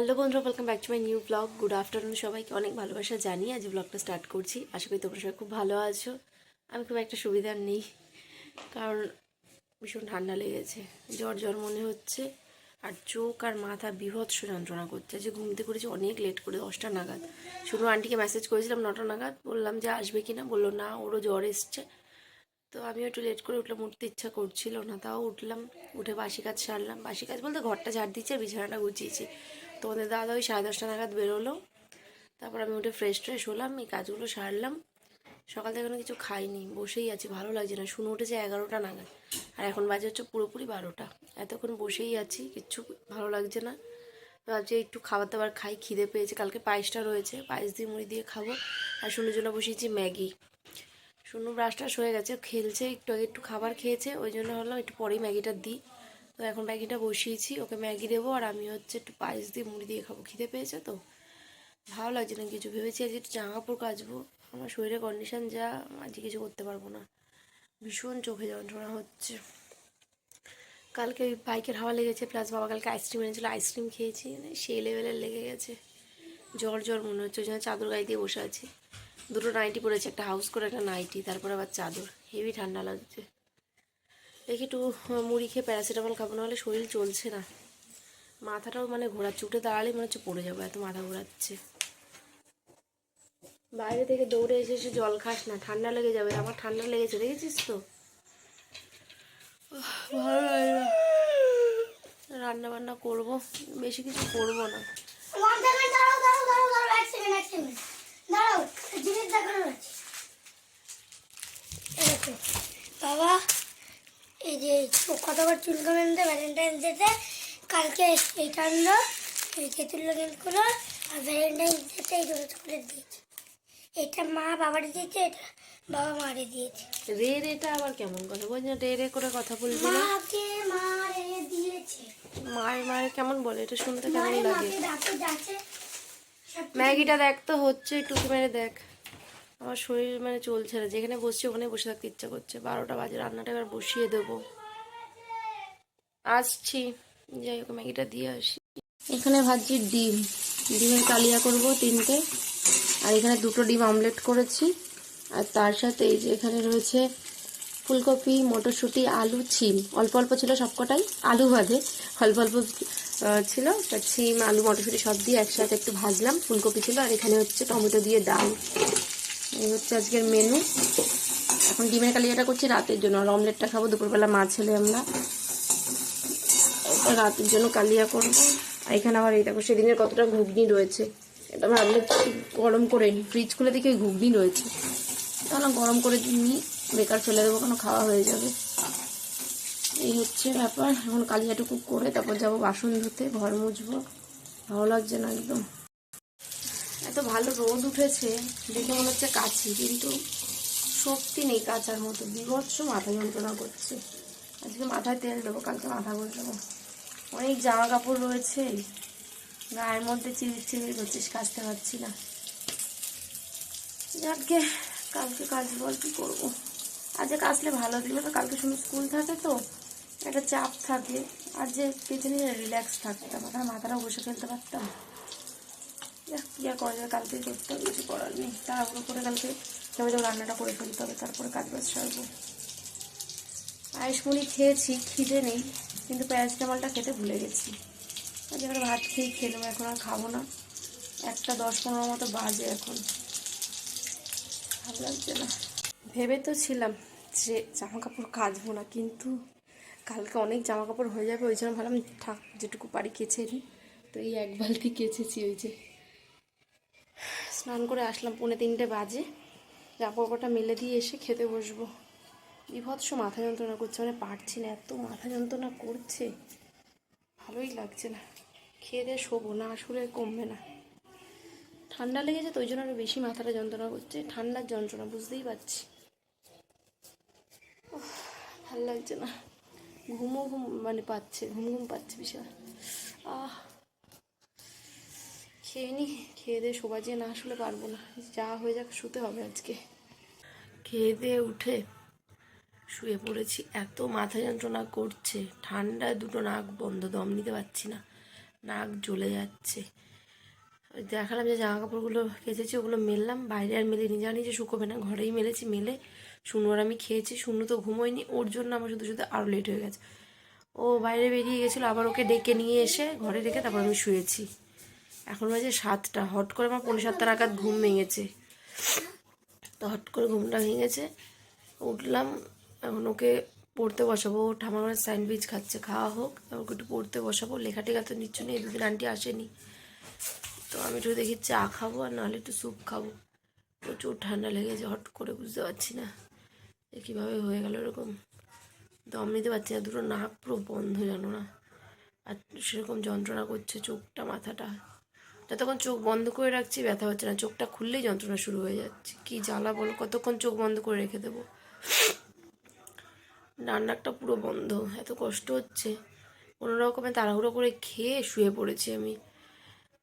Hello বন্ধুরা welcome back to my new blog good afternoon সবাইকে। অনেক ভালোবাসা জানি আজ ব্লগটা স্টার্ট করছি। আশা করি তোমরা সবাই খুব ভালো আছো। আমি খুব একটা সুবিধার নেই, কারণ ভীষণ ঠান্ডা লেগেছে। জ্বর জ্বর মনে হচ্ছে। আর চোখ আর মাথা বিভৎস যন্ত্রণা করছে। যে ঘুমতে করেছি অনেক লেট করে, দশটা নাগাদ। শুধু আন্টিকে মেসেজ করেছিলাম, নটা নাগাদ। বললাম যে আসবে কি না বলল, না, ওরও জ্বর এসছে। তো আমিও একটু লেট করে উঠলাম, উঠতে ইচ্ছা করছিল না। তাও উঠলাম, উঠে বাসি কাজ সারলাম। বাসি কাজ বলতে ঘরটা ঝাড় দিচ্ছি আর বিছানাটা গুছিয়েছি। তোমাদের দাদা ওই সাড়ে দশটা নাগাদ বেরোলো। তারপর আমি উঠে ফ্রেশ ট্রেশ হলাম, এই কাজগুলো সারলাম। সকাল থেকে কিছু খাইনি, বসেই আছি, ভালো লাগছে না। শুনে উঠেছে এগারোটা নাগাদ, আর এখন বাজে হচ্ছে পুরোপুরি বারোটা। এতক্ষণ বসেই আছি, কিচ্ছু ভালো লাগছে না। ভাবছি একটু খাবার দাবার খাই, খিদে পেয়েছে, কালকে পায়েসটা রয়েছে, পায়েস দিয়ে, মুড়ি দিয়ে খাব। আর শুনুর জন্য বসিয়েছি ম্যাগি। শুনু ব্রাশ টাশ হয়ে গেছে, খেলছে, একটু আগে একটু খাবার খেয়েছে, ওই জন্য হলো একটু পরেই ম্যাগিটা দিই। তো এখন ম্যাগিটা বসিয়েছি, ওকে ম্যাগি দেবো আর আমি হচ্ছে একটু পায়েস দিয়ে মুড়ি দিয়ে খাব, খিদে পেয়েছে তো। ভালো লাগছে না কিছু, ভেবেছি আজকে একটু জামা কাপড় কাচবো, আমার শরীরের কন্ডিশান যা, আজকে কিছু করতে পারব না। ভীষণ চোখে যন্ত্রণা হচ্ছে। কালকে ওই বাইকের হাওয়া লেগেছে প্লাস বাবা কালকে আইসক্রিম এনেছিল আইসক্রিম খেয়েছি মানে সেই লেভেলের লেগে গেছে। জ্বর জ্বর মনে হচ্ছে, ওই জন্য চাদর গায়ে দিয়ে বসে আছি। দুটো নাইটি পরেছে, একটা হাউস করে, একটা নাইটি তারপরে আবার চাদর হেভি ঠান্ডা লাগছে। দেখি একটু মুড়ি খেয়ে প্যারাসিটামল খাব না হলে শরীর চলছে না। মাথাটাও মানে ঘোরাচ্ছে, উঠে দাঁড়ালেই মনে হচ্ছে পড়ে যাব, এত মাথা ঘোরাচ্ছে। বাইরে থেকে দৌড়ে এসে এসে জল খাস না, ঠান্ডা লেগে যাবে, আমার ঠান্ডা লেগেছে, দেখেছিস তো? রান্না বান্না করব, বেশি কিছু করব না। বাবা এই যে কতবার চুলকামেন দে ভ্যালেন্টাইন্স ডেতে কালকে এইটা আনলো এই তেঁতুল্য গেমগুলো আর ভ্যালেন্টাইন ডেতে এই দুটো চকলেট দিয়েছে। এটা মা বাবারে দিয়েছে এটা বাবা মারে দিয়েছে। রে রেটা আবার কেমন কথা বলছি? রে রে করে কথা বলবি না? মাকে মা রে দিয়েছে। মায়ের মায়ের কেমন বলে? এটা শুনতে কেমন লাগে? ম্যাগিটা দেখ তো হচ্ছে একটু মেরে দেখ। আমার শরীর মানে চলছে না। যেখানে বসছি ওখানে বসে থাকতে ইচ্ছা করছে। বারোটা বাজে, রান্নাটা এবার বসিয়ে দেবো। আসছি। যাই হোক, ম্যাগিটা দিয়ে আসি। এখানে ভাজছি ডিম। ডিমের কালিয়া করব তিনটে। আর এখানে দুটো ডিম অমলেট করেছি। আর তার সাথে এই যে এখানে রয়েছে ফুলকপি, মটরশুঁটি, আলু, ছিম। অল্প অল্প ছিল সবকটাই। আলু ভাজে। অল্প অল্প ছিল। তা ছিম, আলু, মটরশুঁটি সব দিয়ে একসাথে একটু ভাজলাম। ফুলকপি ছিল। আর এখানে হচ্ছে টমেটো দিয়ে ডাল। এই হচ্ছে আজকের মেনু এখন ডিমের কালিয়াটা করছি রাতের জন্য। আর অমলেটটা খাব দুপুরবেলা মাছ ছেলে আমরা। রাতের জন্য কালিয়া করব। আর এখানে আবার এই দেখো, সেদিনের কতটা ঘুগনি রয়েছে। এটা ভাবলে গরম করে নিই ফ্রিজ খুলে দেখি ঘুগনি রয়েছে। তাহলে গরম করে নিই। বেকার ফেলে দেবো কেন খাওয়া হয়ে যাবে। এই হচ্ছে ব্যাপার। এখন কালিয়াটুকু করে তারপর যাব বাসন ধুতে, ঘর মুছবো। ভালো লাগছে না একদম। এত ভালো রোদ উঠেছে, দেখে মনে হচ্ছে কাছি কিন্তু শক্তি নেই কাচার মতো। বিভৎস মাথা যন্ত্রণা করছে। আজকে মাথায় তেল দেবো, কালকে মাথা দেবো। অনেক জামা কাপড় রয়েছে। গায়ের মধ্যে চিবির চিবির করছিস, কাচতে পারছি না। যাকে কালকে কাচবো আর কি করব। আজকে কাচলে ভালো দিলে তো কালকে শুধু স্কুল থাকে তো, একটা চাপ থাকে। আর যে পেছনে রিল্যাক্স থাকতাম। আর মাথাটাও বসে ফেলতে পারতাম। কি আর করা যাবে, কালকে করতে হবে, কিছু করার নেই। তাড়াহুড়ো করে কালকে যাবে, যাব, রান্নাটা করে ফেলতে হবে, তারপরে কাজ বাজ সারবো। আইসমুড়ি খেয়েছি, খিদে নেই, কিন্তু প্যারাসিটামলটা খেতে ভুলে গেছি। আমরা ভাত খেয়েই খেলাম, এখন আর খাব না। একটা দশ পনেরো মতো বাজে এখন। ভালো লাগছে না। ভেবে তো ছিলাম যে জামা কাপড় কাচবো না, কিন্তু কালকে অনেক জামা কাপড় হয়ে যাবে, ওই জন্য ভাবলাম, থাক, যেটুকু পারি কেচে নিই। তো এই এক বালতি কেচেছি, ওই যে স্নান করে আসলাম, পৌনে তিনটে বাজে। জামা কাপড়টা মেলে দিয়ে এসে খেতে বসবো। বিভৎস মাথা যন্ত্রণা করছে মানে পারছি না, এত মাথা যন্ত্রণা করছে। ভালোই লাগছে না। খেয়ে দিয়ে শোবো, না আসলে কমবে না। ঠান্ডা লেগেছে, তো ওই জন্য আরও বেশি মাথাটা যন্ত্রণা করছে। ঠান্ডার যন্ত্রণা, বুঝতেই পারছি। ভালো লাগছে না। ঘুমও ঘুম মানে পাচ্ছে, ঘুম ঘুম পাচ্ছে বিশাল আহ খেয়ে নি, খেয়ে দিয়ে শোবা যে না আসলে পারব না। যা হয়ে যাক, শুতে হবে আজকে। খেয়ে দিয়ে উঠে শুয়ে পড়েছি, এত মাথা যন্ত্রণা করছে। ঠান্ডায় দুটো নাক বন্ধ, দম নিতে পারছি না। নাক জ্বলে যাচ্ছে। দেখালাম যে জামা কাপড়গুলো কেচেছি, ওগুলো মেললাম। বাইরে আর মেলিনি, জানি যে শুকোবে না, ঘরেই মেলেছি, মেলে শুনু আর আমি খেয়েছি। শুনু তো ঘুমোয়নি, ওর জন্য আমার শুধু শুধু আরও লেট হয়ে গেছে। ও বাইরে বেরিয়ে গেছিল, আবার ওকে ডেকে নিয়ে এসে ঘরে রেখে তারপর আমি শুয়েছি। এখন বাজে সাতটা। হট করে আমার পনেরো সাতটা নাগাদ ঘুম ভেঙেছে। তো হট করে ঘুমটা ভেঙেছে, উঠলাম, এখন ওকে পড়তে বসাবো। ঠামার স্যান্ডউইচ খাচ্ছে, খাওয়া হোক ওকে একটু পড়তে বসাবো। লেখা টেখা তো নিচ্ছ নেই দুদিন আন্টি আসেনি। তো আমি একটু দেখি চা খাব আর নাহলে একটু স্যুপ খাব। প্রচুর ঠান্ডা লেগেছে, হট করে বুঝতে পারছি না যে কীভাবে হয়ে গেল এরকম। দম নিতে পারছি না, দুটো নাক পুরো বন্ধ জানো না। আর সেরকম যন্ত্রণা করছে চোখটা, মাথাটা। যতক্ষণ চোখ বন্ধ করে রাখছি, ব্যথা হচ্ছে না। চোখটা খুললেই যন্ত্রণা শুরু হয়ে যাচ্ছে। কি জ্বালা বলো, কতক্ষণ চোখ বন্ধ করে রেখে দেবো? রান্নাটা পুরো বন্ধ। এত কষ্ট হচ্ছে। কোনো রকমে তাড়াহুড়ো করে খেয়ে শুয়ে পড়েছি আমি।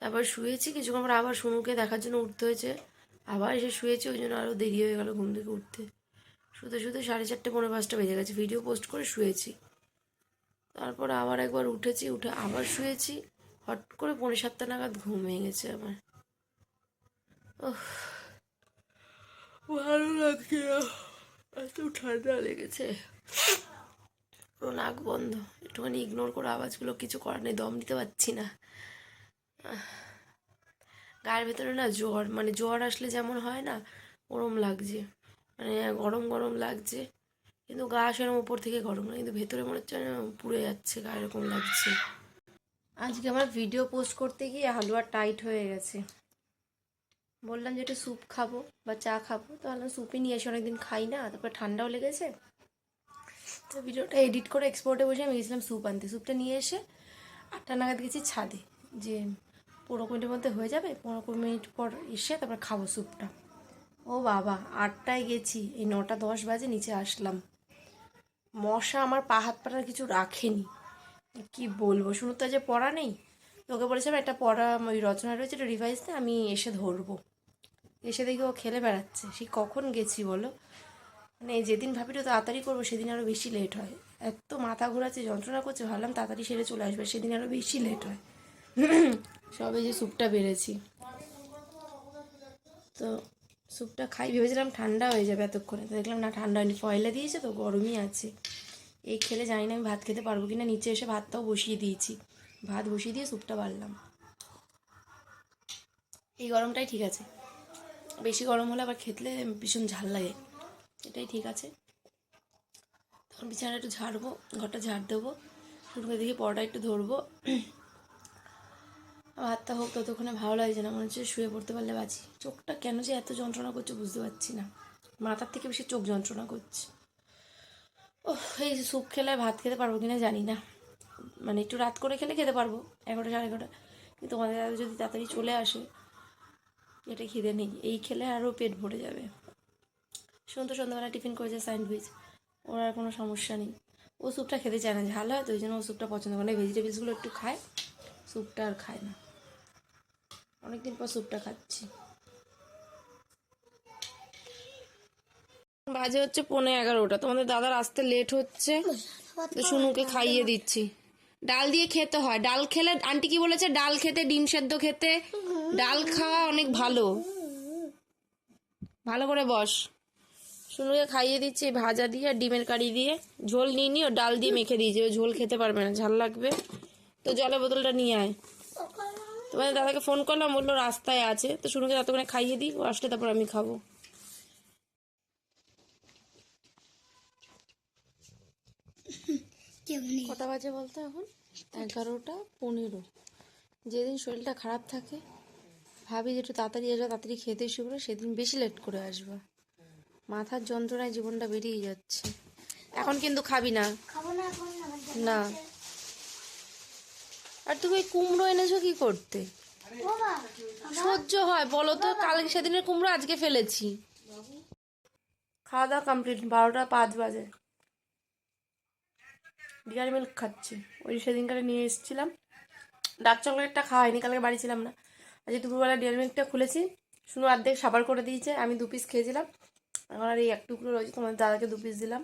তারপর শুয়েছি, কিছুক্ষণ পর আবার শুনুকে দেখার জন্য উঠতে হয়েছে। আবার এসে শুয়েছি, ওই জন্য আরও দেরি হয়ে গেল ঘুম থেকে উঠতে। শুতে শুতে সাড়ে চারটে পনেরো পাঁচটা বেজে গেছে। ভিডিও পোস্ট করে শুয়েছি। তারপর আবার একবার উঠেছি, উঠে আবার শুয়েছি। হট করে পৌনে সাতটা নাগাদ ঘুম ভেঙেছে আমার। ওহ, ভালো লাগছে। এত ঠান্ডা লেগেছে। পুরো নাক বন্ধ। একটুখানি ইগনোর করে আওয়াজগুলো কিছু করার নেই দম দিতে পারছি না। গায়ের ভেতরে না জ্বর মানে জ্বর আসলে যেমন হয় না ওরম লাগছে। মানে গরম গরম লাগছে। কিন্তু গা সেরকম উপর থেকে গরম না কিন্তু ভেতরে মনে হচ্ছে পুড়ে যাচ্ছে গা এরকম লাগছে। আজকে আমার ভিডিও পোস্ট করতে গিয়ে হালুয়া টাইট হয়ে গেছে। বললাম যে একটু স্যুপ খাব বা চা খাব। তো ভাবলাম স্যুপই নিয়ে এসে অনেকদিন খাই না, তারপর ঠান্ডাও লেগেছে। তো ভিডিওটা এডিট করে এক্সপোর্টে বসে আমি গেছিলাম স্যুপ আনতে। স্যুপটা নিয়ে এসে আটটা নাগাদ গেছি ছাদে, যে পনেরো মিনিটের মধ্যে হয়ে যাবে, পনেরো কুড়ি মিনিট পর এসে তারপর খাব স্যুপটা ও বাবা, আটটায় গেছি, এই নটা দশ বাজে নিচে আসলাম। মশা আমার পা হাত পাটার কিছু রাখেনি। কি বলব? শুনো তো যে পড়া নেই। তোকে বলেছিলাম একটা পড়া, ওই রচনা রয়েছে একটা রিভাইজ দিয়ে আমি এসে ধরবো। এসে দেখি ও খেলে বেড়াচ্ছে। সে কখন গেছি বলো? মানে যেদিন ভাবি একটু তাড়াতাড়ি করব, সেদিন আরও বেশি লেট হয়। এত মাথা ঘোরাচ্ছে, যন্ত্রণা করছে, ভাবলাম তাড়াতাড়ি সেরে চলে আসবে, সেদিন আরও বেশি লেট হয়। সবে যে স্যুপটা বেড়েছি। তো স্যুপটা খাই, ভেবেছিলাম ঠান্ডা হয়ে যাবে এতক্ষণে। তো দেখলাম না, ঠান্ডা হয়নি, ফয়লা দিয়েছে তো, গরমই আছে। এই খেলে জানি না আমি ভাত খেতে পারব কিনা, নিচে এসে ভাতটাও বসিয়ে দিয়েছি। ভাত বসিয়ে দিয়ে স্যুপটা বাড়লাম। এই গরমটাই ঠিক আছে। বেশি গরম হলে আবার খেতলে ভীষণ ঝাল লাগে। এটাই ঠিক আছে। তখন বিছানাটা একটু ঝাড়বো, ঘরটা ঝাড় দেবো শুরুকে দেখি পরোটা একটু ধরবো। ভাতটা হোক ততক্ষণে ভালো লাগছে না, মনে হচ্ছে শুয়ে পড়তে পারলে বাঁচি। চোখটা কেন যে এত যন্ত্রণা করছে বুঝতে পারছি না। মাথার থেকে বেশি চোখ যন্ত্রণা করছে। এই স্যুপ খেলে ভাত খেতে পারব কিনা জানি না। মানে একটু রাত করে খেলে খেতে পারব, এগারোটা সাড়ে এগারোটা। কিন্তু তোমাদের দাদা যদি তাড়াতাড়ি চলে আসে, এটা খিদে নেই। এই খেলে আরও পেট ভরে যাবে। তো, সন্ধ্যাবেলা টিফিন করেছে স্যান্ডউইচ, ওর আর কোনো সমস্যা নেই। ও স্যুপটা খেতে চায় না, ঝাল হয় তো, ওই জন্য ও স্যুপটা পছন্দ করে না। ভেজিটেবলসগুলো একটু খায়, স্যুপটা আর খায় না। অনেকদিন পর স্যুপটা খাচ্ছি। বাজে হচ্ছে পৌনে এগারোটা। তোমাদের দাদার আসতে লেট হচ্ছে। শুনুকে খাইয়ে দিচ্ছি। ডাল দিয়ে খেতে হয়। ডাল খেলে, আন্টি কি বলেছে? ডাল খেতে, ডিম সেদ্ধ খেতে, ডাল খাওয়া অনেক ভালো। ভালো করে বস। শুনুকে খাইয়ে দিচ্ছি ভাজা দিয়ে আর ডিমের কারি দিয়ে। ঝোল নিয়ে নিয়ে ডাল দিয়ে মেখে দিয়েছি। ও ঝোল খেতে পারবে না, ঝাল লাগবে। তো জলের বোতলটা নিয়ে আয়। তোমাদের দাদাকে ফোন করলাম, বলল রাস্তায় আছে। তো শুনুকে ততক্ষণে খাইয়ে দিই, ও আসলে তারপর আমি খাব। কেউ নেই। কটা বাজে বলতো এখন? এগারোটা পনেরো। যেদিন শরীরটা খারাপ থাকে ভাবি যে একটু তাড়াতাড়ি আসবে তাড়াতাড়ি খেতে শুরু করে সেদিন বেশি লেট করে আসব। মাথার যন্ত্রণায় জীবনটা বেরিয়ে যাচ্ছে। এখন কিন্তু খাবি না। না আর তুমি ওই কুমড়ো এনেছো কি করতে? সহ্য হয় বলো তো কালকে সেদিনের কুমড়ো আজকে ফেলেছি। খাওয়া দাওয়া কমপ্লিট বারোটা পাঁচ বাজে। ডিয়ার মিল্ক খাচ্ছি। ওই সেদিনকারে নিয়ে এসেছিলাম। ডার্ক চকলেটটা খাওয়া হয়নি, কালকে বাড়ি ছিলাম না। আজকে দুপুরবেলা ডিয়ার মিল্কটা খুলেছি। শুনো, অর্ধেক সাবার করে দিয়েছে, আমি দু পিস খেয়েছিলাম। এখন আর এই এক টুকরো রয়েছে তোমাদের দাদাকে দু পিস দিলাম।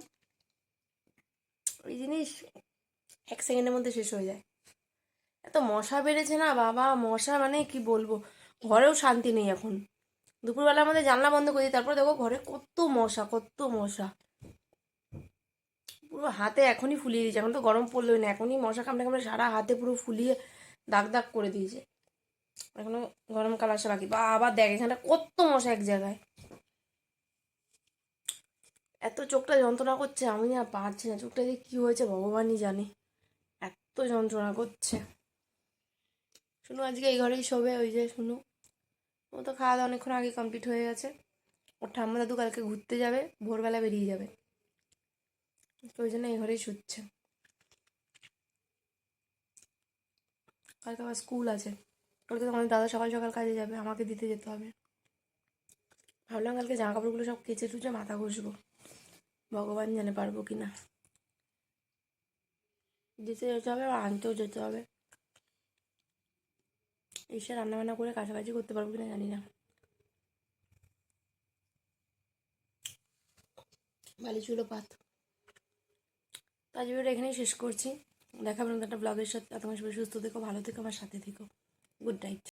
ওই জিনিস এক সেকেন্ডের মধ্যে শেষ হয়ে যায়। এত মশা বেড়েছে না, বাবা, মশা মানে কি বলব? ঘরেও শান্তি নেই এখন। দুপুরবেলা আমাদের জানলা বন্ধ করে দিই, তারপর দেখো ঘরে কত মশা কত মশা। পুরো হাতে এখনই ফুলিয়ে দিয়েছে। এখন তো গরম পড়লোই না। এখনই মশা কামড়ে কামড়ে সারা হাতে পুরো ফুলিয়ে দাগ দাগ করে দিয়েছে। এখনও গরম গরমকাল আসা বাকি। বা আবার দেখ এখানে কত মশা এক জায়গায়। এত চোখটা যন্ত্রণা করছে, আমি না পারছি না। চোখটা দিয়ে কী হয়েছে ভগবানই জানে। এত যন্ত্রণা করছে। শুনু, আজকে এই ঘরেই শোবে, ওই যে শুনু। ও তো খাওয়া দাওয়া অনেকক্ষণ আগে কমপ্লিট হয়ে গেছে। ওর ঠাম্মা দাদু কালকে ঘুরতে যাবে, ভোরবেলা বেরিয়ে যাবে। ওই জন্য এই ঘরেই শুচ্ছে। কালকে আবার স্কুল আছে। কালকে তো আমাদের দাদা সকাল সকাল কাজে যাবে, আমাকে দিতে যেতে হবে। ভাবলাম কালকে জামা কাপড়গুলো সব কেচে টুচে মাথা ঘষবো। ভগবান জানে পারব কি না দিতে যেতে হবে আর আনতেও যেতে হবে। এসে রান্নাবান্না করে কাছাকাছি করতে পারব কিনা জানি না। বালি চুলো পাত। তো আজ এখানেই শেষ করছি। দেখাবেন একটা ব্লগের সাথে। তোমার সবাই সুস্থ থেকো, ভালো থেকো, আমার সাথে থেকো। Good night